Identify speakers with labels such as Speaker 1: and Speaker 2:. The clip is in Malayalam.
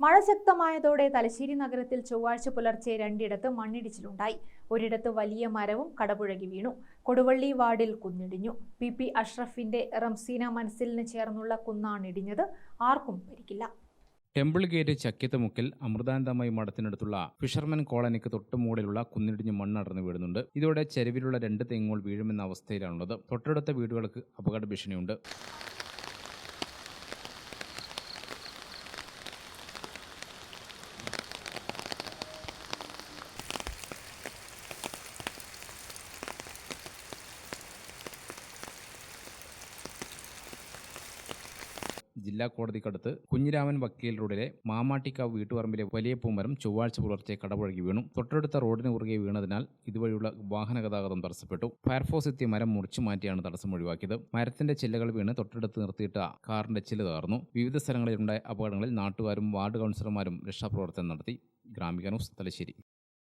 Speaker 1: മഴ ശക്തമായതോടെ തലശ്ശേരി നഗരത്തിൽ ചൊവ്വാഴ്ച പുലർച്ചെ രണ്ടിടത്ത് മണ്ണിടിച്ചിലുണ്ടായി. ഒരിടത്ത് വലിയ മരവും കടപുഴകി വീണു. കൊടുവള്ളി വാർഡിൽ കുന്നിടിഞ്ഞു. പി പി അഷ്റഫിന്റെ റംസീന മനസ്സിലിന് ചേർന്നുള്ള കുന്നാണിടിഞ്ഞത് ആർക്കും പരിക്കില്ല.
Speaker 2: ടെമ്പിൾ ഗേറ്റ് ചക്കിത്തമുക്കിൽ അമൃതാനന്ദമയി മഠത്തിനടുത്തുള്ള ഫിഷർമൻ കോളനിക്ക് തൊട്ടുമുകളിലുള്ള കുന്നിടിഞ്ഞ് മണ്ണടർന്നു വീഴുന്നുണ്ട്. ഇതോടെ ചെരുവിലുള്ള രണ്ട് തെങ്ങുകൾ വീഴുമെന്ന അവസ്ഥയിലാണുള്ളത്. തൊട്ടടുത്ത വീടുകൾക്ക് അപകട ഭീഷണിയുണ്ട്. ജില്ലാ കോടതിക്കടുത്ത് കുഞ്ഞിരാമൻ വക്കീൽ റോഡിലെ മാമാട്ടിക്കാവ് വീട്ടുപറമ്പിലെ വലിയ പൂമരം ചൊവ്വാഴ്ച പുലർച്ചെ കടപുഴകി വീണു. തൊട്ടടുത്ത റോഡിന് കുറുകെ വീണതിനാൽ ഇതുവഴിയുള്ള വാഹന ഗതാഗതം തടസ്സപ്പെട്ടു. ഫയർഫോഴ്സ് എത്തിയ മരം മുറിച്ചു മാറ്റിയാണ് തടസ്സം ഒഴിവാക്കിയത്. മരത്തിന്റെ ചില്ലകൾ വീണ് തൊട്ടടുത്ത് നിർത്തിയിട്ട കാറിന്റെ ചില്ല് തകർന്നു. വിവിധ സ്ഥലങ്ങളിലുണ്ടായ അപകടങ്ങളിൽ നാട്ടുകാരും വാർഡ് കൗൺസിലർമാരും രക്ഷാപ്രവർത്തനം നടത്തി. ഗ്രാമിക ന്യൂസ് തലശ്ശേരി.